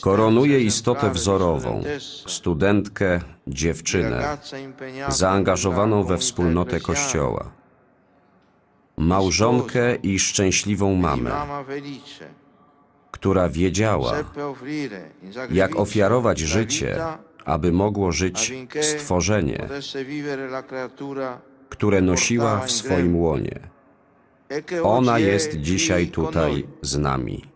Koronuje istotę wzorową, studentkę, dziewczynę, zaangażowaną we wspólnotę Kościoła, małżonkę i szczęśliwą mamę, która wiedziała, jak ofiarować życie, aby mogło żyć stworzenie, które nosiła w swoim łonie. Ona jest dzisiaj tutaj z nami.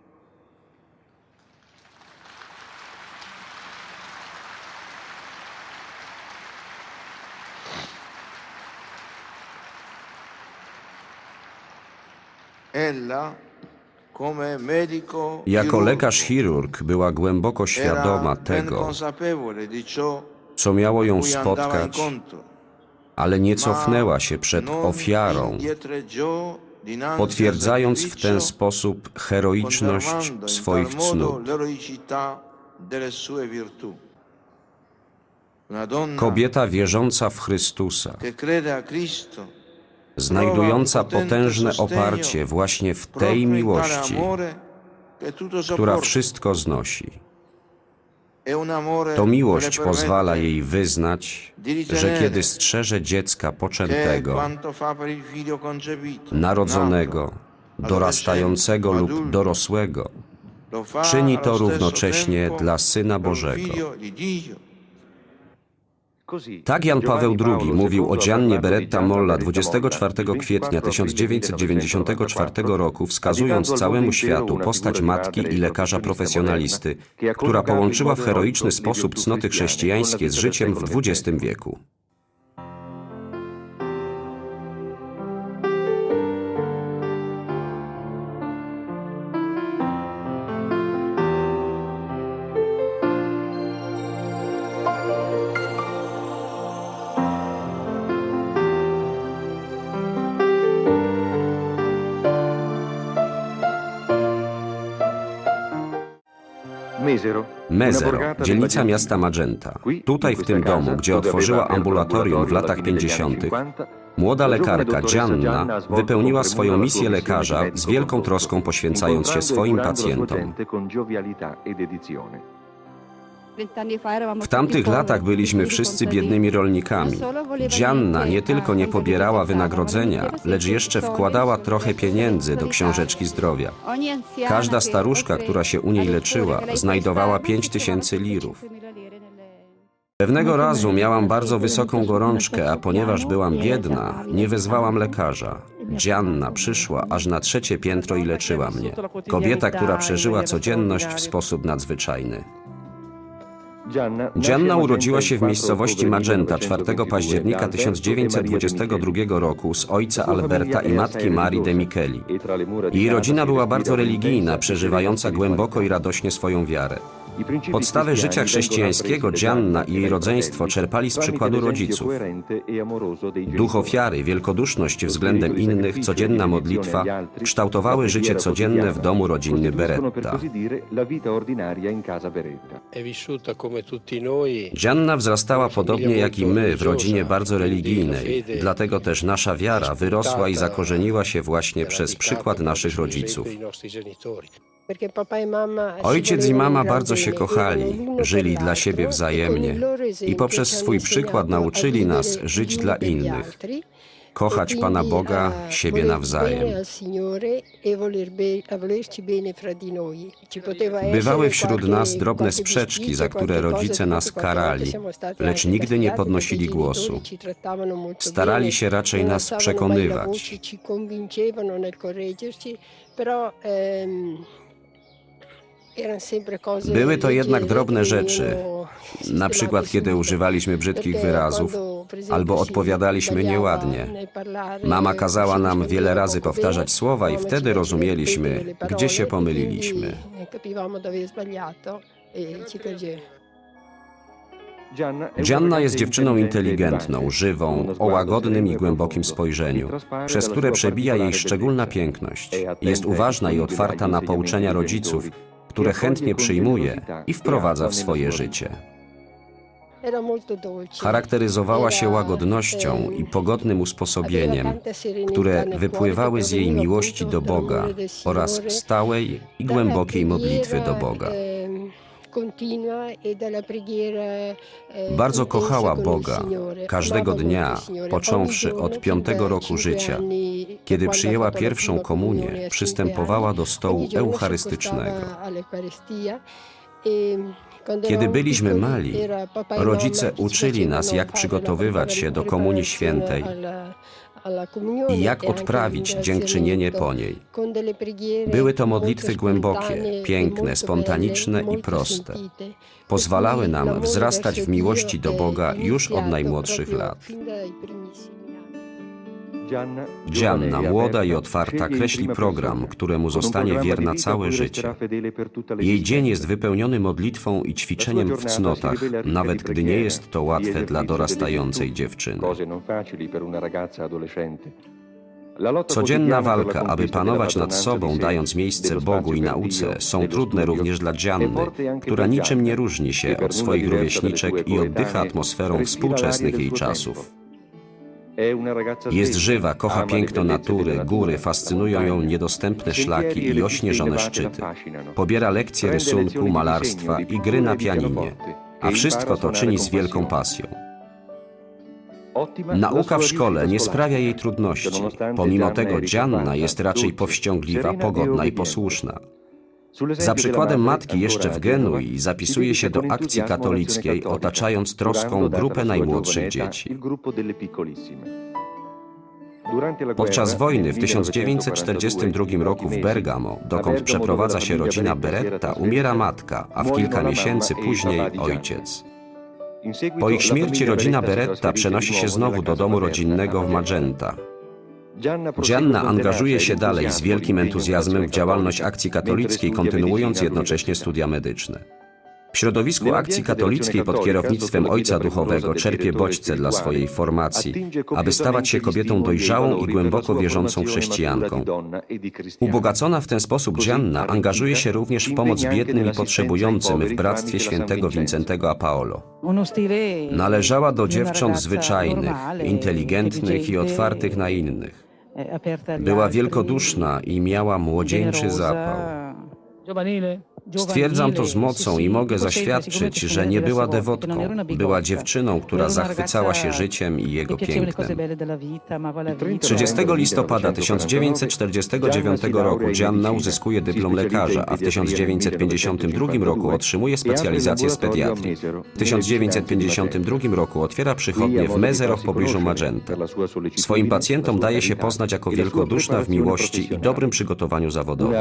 Jako lekarz chirurg była głęboko świadoma tego, co miało ją spotkać, ale nie cofnęła się przed ofiarą, potwierdzając w ten sposób heroiczność swoich cnót. Kobieta wierząca w Chrystusa, znajdująca potężne oparcie właśnie w tej miłości, która wszystko znosi. To miłość pozwala jej wyznać, że kiedy strzeże dziecka poczętego, narodzonego, dorastającego lub dorosłego, czyni to równocześnie dla Syna Bożego. Tak Jan Paweł II mówił o Giannie Beretta Molla 24 kwietnia 1994 roku, wskazując całemu światu postać matki i lekarza profesjonalisty, która połączyła w heroiczny sposób cnoty chrześcijańskie z życiem w XX wieku. Mezero, dzielnica miasta Magenta. Tutaj, w tym domu, gdzie otworzyła ambulatorium w latach 50., młoda lekarka Gianna wypełniła swoją misję lekarza z wielką troską poświęcając się swoim pacjentom. W tamtych latach byliśmy wszyscy biednymi rolnikami. Gianna nie tylko nie pobierała wynagrodzenia, lecz jeszcze wkładała trochę pieniędzy do książeczki zdrowia. Każda staruszka, która się u niej leczyła, znajdowała pięć tysięcy lirów. Pewnego razu miałam bardzo wysoką gorączkę, a ponieważ byłam biedna, nie wezwałam lekarza. Gianna przyszła aż na trzecie piętro i leczyła mnie. Kobieta, która przeżyła codzienność w sposób nadzwyczajny. Gianna urodziła się w miejscowości Magenta 4 października 1922 roku z ojca Alberta i matki Marii de Micheli. Jej rodzina była bardzo religijna, przeżywająca głęboko i radośnie swoją wiarę. Podstawę życia chrześcijańskiego Gianna i jej rodzeństwo czerpali z przykładu rodziców. Duch ofiary, wielkoduszność względem innych, codzienna modlitwa kształtowały życie codzienne w domu rodzinny Beretta. Gianna wzrastała podobnie jak i my w rodzinie bardzo religijnej, dlatego też nasza wiara wyrosła i zakorzeniła się właśnie przez przykład naszych rodziców. Ojciec i mama bardzo się kochali, żyli dla siebie wzajemnie i poprzez swój przykład nauczyli nas żyć dla innych, kochać Pana Boga, siebie nawzajem. Bywały wśród nas drobne sprzeczki, za które rodzice nas karali, lecz nigdy nie podnosili głosu. Starali się raczej nas przekonywać. Były to jednak drobne rzeczy, na przykład kiedy używaliśmy brzydkich wyrazów albo odpowiadaliśmy nieładnie. Mama kazała nam wiele razy powtarzać słowa i wtedy rozumieliśmy, gdzie się pomyliliśmy. Gianna jest dziewczyną inteligentną, żywą, o łagodnym i głębokim spojrzeniu, przez które przebija jej szczególna piękność. Jest uważna i otwarta na pouczenia rodziców, które chętnie przyjmuje i wprowadza w swoje życie. Charakteryzowała się łagodnością i pogodnym usposobieniem, które wypływały z jej miłości do Boga oraz stałej i głębokiej modlitwy do Boga. Bardzo kochała Boga każdego dnia, począwszy od piątego roku życia. Kiedy przyjęła pierwszą komunię, przystępowała do stołu eucharystycznego. Kiedy byliśmy mali, rodzice uczyli nas, jak przygotowywać się do Komunii Świętej i jak odprawić dziękczynienie po niej. Były to modlitwy głębokie, piękne, spontaniczne i proste. Pozwalały nam wzrastać w miłości do Boga już od najmłodszych lat. Gianna, młoda i otwarta, kreśli program, któremu zostanie wierna całe życie. Jej dzień jest wypełniony modlitwą i ćwiczeniem w cnotach, nawet gdy nie jest to łatwe dla dorastającej dziewczyny. Codzienna walka, aby panować nad sobą, dając miejsce Bogu i nauce, są trudne również dla Gianny, która niczym nie różni się od swoich rówieśniczek i oddycha atmosferą współczesnych jej czasów. Jest żywa, kocha piękno natury, góry, fascynują ją niedostępne szlaki i ośnieżone szczyty. Pobiera lekcje rysunku, malarstwa i gry na pianinie, a wszystko to czyni z wielką pasją. Nauka w szkole nie sprawia jej trudności. Pomimo tego Gianna jest raczej powściągliwa, pogodna i posłuszna. Za przykładem matki jeszcze w Genui zapisuje się do akcji katolickiej, otaczając troską grupę najmłodszych dzieci. Podczas wojny w 1942 roku w Bergamo, dokąd przeprowadza się rodzina Beretta, umiera matka, a w kilka miesięcy później ojciec. Po ich śmierci rodzina Beretta przenosi się znowu do domu rodzinnego w Magenta. Gianna angażuje się dalej z wielkim entuzjazmem w działalność akcji katolickiej, kontynuując jednocześnie studia medyczne. W środowisku akcji katolickiej pod kierownictwem ojca duchowego czerpie bodźce dla swojej formacji, aby stawać się kobietą dojrzałą i głęboko wierzącą chrześcijanką. Ubogacona w ten sposób Gianna angażuje się również w pomoc biednym i potrzebującym w Bractwie Świętego Wincentego a Paolo. Należała do dziewcząt zwyczajnych, inteligentnych i otwartych na innych. Była wielkoduszna i miała młodzieńczy zapał. Stwierdzam to z mocą i mogę zaświadczyć, że nie była dewotką. Była dziewczyną, która zachwycała się życiem i jego pięknem. 30 listopada 1949 roku Gianna uzyskuje dyplom lekarza, a w 1952 roku otrzymuje specjalizację z pediatrii. W 1952 roku otwiera przychodnię w Mezero w pobliżu Magenta. Swoim pacjentom daje się poznać jako wielkoduszna w miłości i dobrym przygotowaniu zawodowym.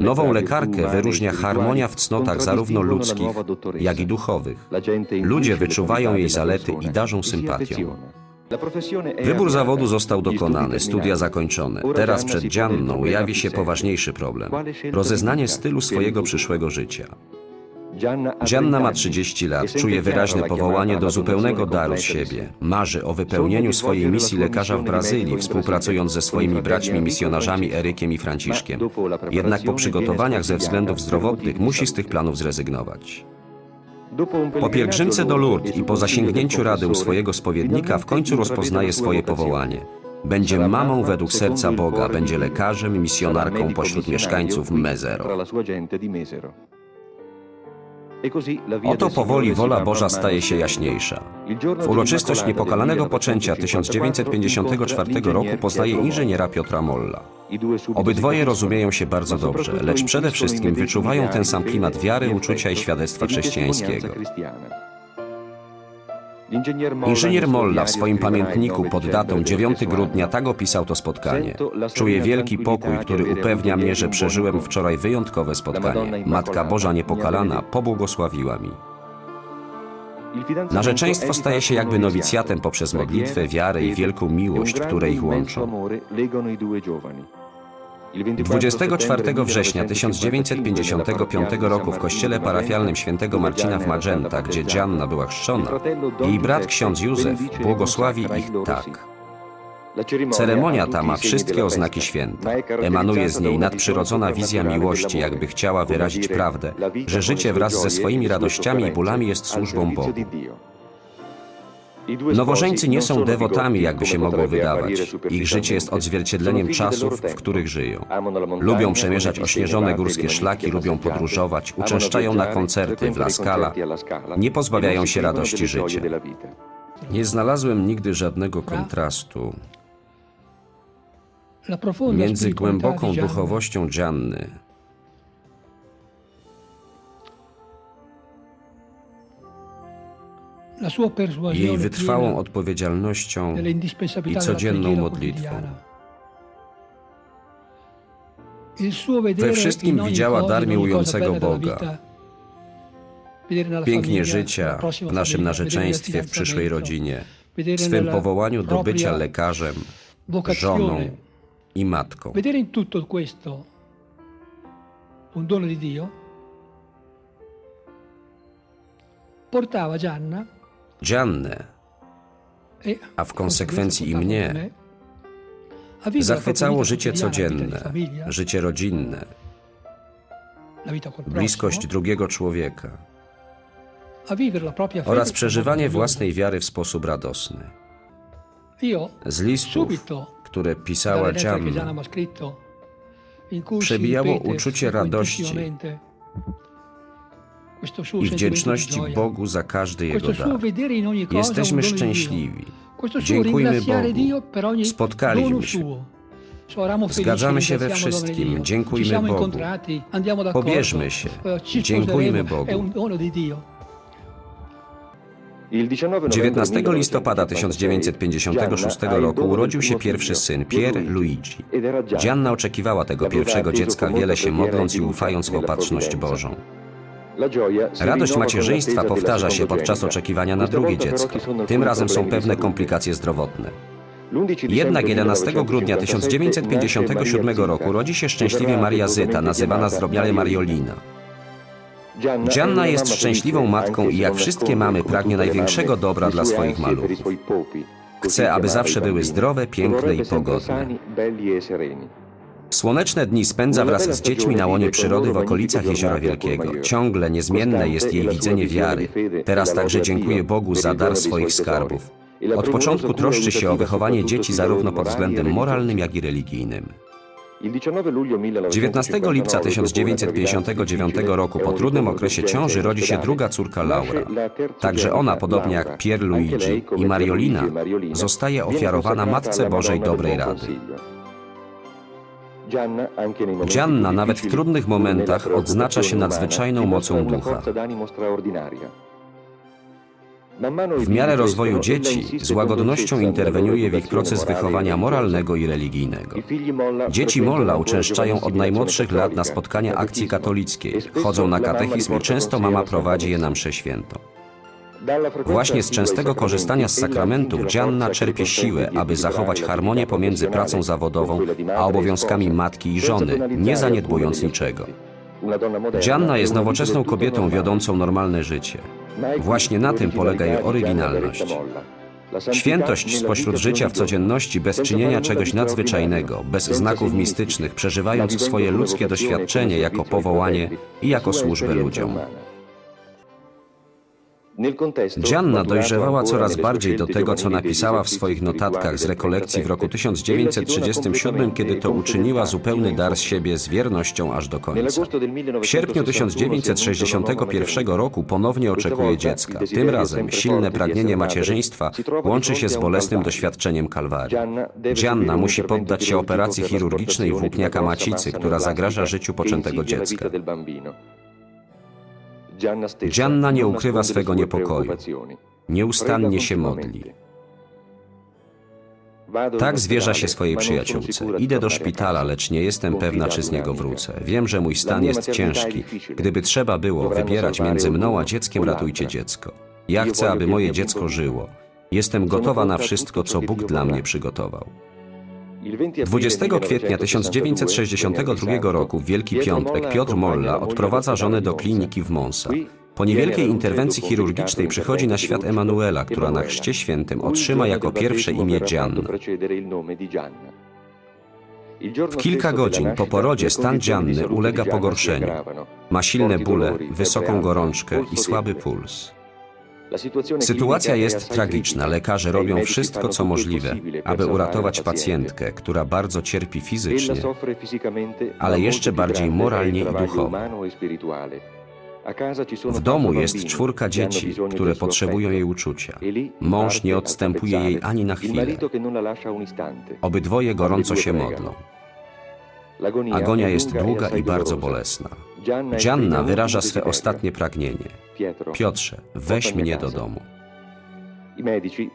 Nową lekarkę wyróżnia harmonia w cnotach zarówno ludzkich, jak i duchowych. Ludzie wyczuwają jej zalety i darzą sympatią. Wybór zawodu został dokonany, studia zakończone. Teraz przed Gianną jawi się poważniejszy problem. Rozeznanie stylu swojego przyszłego życia. Gianna ma 30 lat, czuje wyraźne powołanie do zupełnego daru z siebie. Marzy o wypełnieniu swojej misji lekarza w Brazylii, współpracując ze swoimi braćmi misjonarzami Erykiem i Franciszkiem. Jednak po przygotowaniach ze względów zdrowotnych musi z tych planów zrezygnować. Po pielgrzymce do Lourdes i po zasięgnięciu rady u swojego spowiednika w końcu rozpoznaje swoje powołanie. Będzie mamą według serca Boga, będzie lekarzem, misjonarką pośród mieszkańców Mezero. Oto powoli wola Boża staje się jaśniejsza. W uroczystość niepokalanego poczęcia 1954 roku poznaje inżyniera Piotra Molla. Obydwoje rozumieją się bardzo dobrze, lecz przede wszystkim wyczuwają ten sam klimat wiary, uczucia i świadectwa chrześcijańskiego. Inżynier Molla w swoim pamiętniku pod datą 9 grudnia tak opisał to spotkanie. Czuję wielki pokój, który upewnia mnie, że przeżyłem wczoraj wyjątkowe spotkanie. Matka Boża Niepokalana pobłogosławiła mi. Narzeczeństwo staje się jakby nowicjatem poprzez modlitwę, wiarę i wielką miłość, które ich łączą. 24 września 1955 roku w kościele parafialnym świętego Marcina w Magenta, gdzie Gianna była chrzczona, jej brat ksiądz Józef błogosławi ich tak. Ceremonia ta ma wszystkie oznaki święta. Emanuje z niej nadprzyrodzona wizja miłości, jakby chciała wyrazić prawdę, że życie wraz ze swoimi radościami i bólami jest służbą Bogu. Nowożeńcy nie są dewotami, jakby się mogło wydawać. Ich życie jest odzwierciedleniem czasów, w których żyją. Lubią przemierzać ośnieżone górskie szlaki, lubią podróżować, uczęszczają na koncerty w La Scala, nie pozbawiają się radości życia. Nie znalazłem nigdy żadnego kontrastu La profonda między głęboką Gianni duchowością Gianny jej wytrwałą odpowiedzialnością dell'indispensabilità i codzienną modlitwą. We wszystkim widziała dar miłującego Boga. pięknie życia, w naszym narzeczeństwie, w przyszłej rodzinie, w swym powołaniu do bycia lekarzem, żoną i matką. Portava Gianna Giannę, a w konsekwencji i mnie, zachwycało życie codzienne, życie rodzinne, bliskość prossimo, drugiego człowieka. Oraz przeżywanie własnej wiary w sposób radosny. Z listów, które pisała Gianna. przebijało uczucie radości i wdzięczności Bogu za każdy jego dar. Jesteśmy szczęśliwi. Dziękujmy Bogu. Spotkaliśmy się. Zgadzamy się we wszystkim. Dziękujmy Bogu. Pobierzmy się. eh, Dziękujmy Bogu. È un dono di Dio. 19 listopada 1956 roku urodził się pierwszy syn, Pier Luigi. Gianna oczekiwała tego pierwszego dziecka, wiele się modląc i ufając w opatrzność Bożą. Radość macierzyństwa powtarza się podczas oczekiwania na drugie dziecko. Tym razem są pewne komplikacje zdrowotne. Jednak 11 grudnia 1957 roku rodzi się szczęśliwie Maria Zyta, nazywana zdrobniale Mariolina. Gianna jest szczęśliwą matką i jak wszystkie mamy pragnie największego dobra dla swoich maluchów. Chce, aby zawsze były zdrowe, piękne i pogodne. Słoneczne dni spędza wraz z dziećmi na łonie przyrody w okolicach Jeziora Wielkiego. Ciągle niezmienne jest jej widzenie wiary. Teraz także dziękuję Bogu za dar swoich skarbów. Od początku troszczy się o wychowanie dzieci zarówno pod względem moralnym, jak i religijnym. 19 lipca 1959 roku po trudnym okresie ciąży rodzi się druga córka Laura. Także ona, podobnie jak Pier Luigi i Mariolina, zostaje ofiarowana Matce Bożej Dobrej Rady. Gianna nawet w trudnych momentach odznacza się nadzwyczajną mocą ducha. W miarę rozwoju dzieci z łagodnością interweniuje w ich proces wychowania moralnego i religijnego. Dzieci Molla uczęszczają od najmłodszych lat na spotkania akcji katolickiej, chodzą na katechizm i często mama prowadzi je na mszę świętą. Właśnie z częstego korzystania z sakramentów Gianna czerpie siłę, aby zachować harmonię pomiędzy pracą zawodową a obowiązkami matki i żony, nie zaniedbując niczego. Gianna jest nowoczesną kobietą wiodącą normalne życie. Właśnie na tym polega jej oryginalność. Świętość spośród życia w codzienności bez czynienia czegoś nadzwyczajnego, bez znaków mistycznych, przeżywając swoje ludzkie doświadczenie jako powołanie i jako służbę ludziom. Gianna dojrzewała coraz bardziej do tego, co napisała w swoich notatkach z rekolekcji w roku 1937, kiedy to uczyniła zupełny dar z siebie z wiernością aż do końca. W sierpniu 1961 roku ponownie oczekuje dziecka. Tym razem silne pragnienie macierzyństwa łączy się z bolesnym doświadczeniem kalwarii. Gianna musi poddać się operacji chirurgicznej włókniaka macicy, która zagraża życiu poczętego dziecka. Gianna nie ukrywa swego niepokoju. Nieustannie się modli. Tak zwierza się swojej przyjaciółce. Idę do szpitala, lecz nie jestem pewna, czy z niego wrócę. Wiem, że mój stan jest ciężki. Gdyby trzeba było wybierać między mną a dzieckiem, ratujcie dziecko. Ja chcę, aby moje dziecko żyło. Jestem gotowa na wszystko, co Bóg dla mnie przygotował. 20 kwietnia 1962 roku, w Wielki Piątek, Piotr Molla odprowadza żonę do kliniki w Monsa. Po niewielkiej interwencji chirurgicznej przychodzi na świat Emanuela, która na chrzcie świętym otrzyma jako pierwsze imię Gianna. W kilka godzin po porodzie stan Gianny ulega pogorszeniu. Ma silne bóle, wysoką gorączkę i słaby puls. Sytuacja jest tragiczna. Lekarze robią wszystko, co możliwe, aby uratować pacjentkę, która bardzo cierpi fizycznie, ale jeszcze bardziej moralnie i duchowo. W domu jest czwórka dzieci, które potrzebują jej uczucia. Mąż nie odstępuje jej ani na chwilę. Obydwoje gorąco się modlą. Agonia jest długa i bardzo bolesna. Gianna wyraża swe ostatnie pragnienie. Piotrze, weź mnie do domu.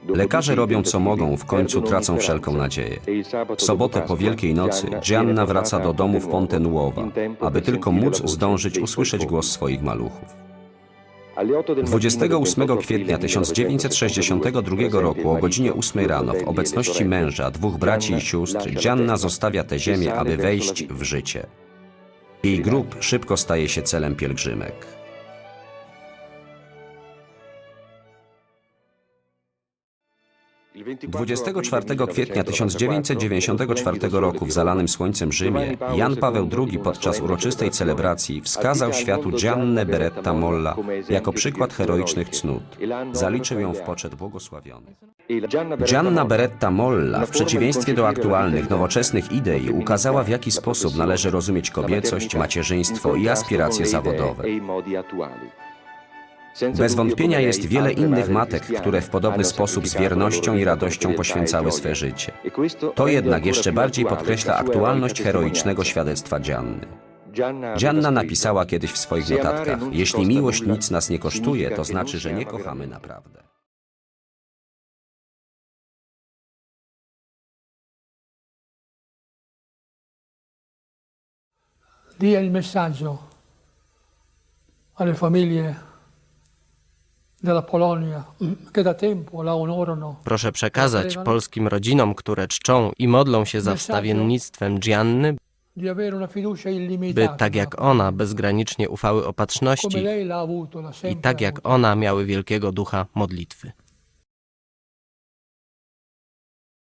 Lekarze robią co mogą, w końcu tracą wszelką nadzieję. W sobotę po Wielkiej Nocy Gianna wraca do domu w Ponte Nuova, aby tylko móc zdążyć usłyszeć głos swoich maluchów. 28 kwietnia 1962 roku o godzinie 8 rano w obecności męża, dwóch braci i sióstr Gianna zostawia tę ziemię, aby wejść w życie. Jej grób szybko staje się celem pielgrzymek. 24 kwietnia 1994 roku w zalanym słońcem Rzymie Jan Paweł II podczas uroczystej celebracji wskazał światu Giannę Beretta Molla jako przykład heroicznych cnót. Zaliczył ją w poczet błogosławionych. Gianna Beretta Molla, w przeciwieństwie do aktualnych, nowoczesnych idei, ukazała w jaki sposób należy rozumieć kobiecość, macierzyństwo i aspiracje zawodowe. Bez wątpienia jest wiele innych matek, które w podobny sposób z wiernością i radością poświęcały swe życie. To jednak jeszcze bardziej podkreśla aktualność heroicznego świadectwa Gianny. Gianna napisała kiedyś w swoich notatkach: Jeśli miłość nic nas nie kosztuje, to znaczy, że nie kochamy naprawdę. dia il messaggio alle famiglie Proszę przekazać polskim rodzinom, które czczą i modlą się za wstawiennictwem Gianny, by tak jak ona bezgranicznie ufały opatrzności i tak jak ona miały wielkiego ducha modlitwy.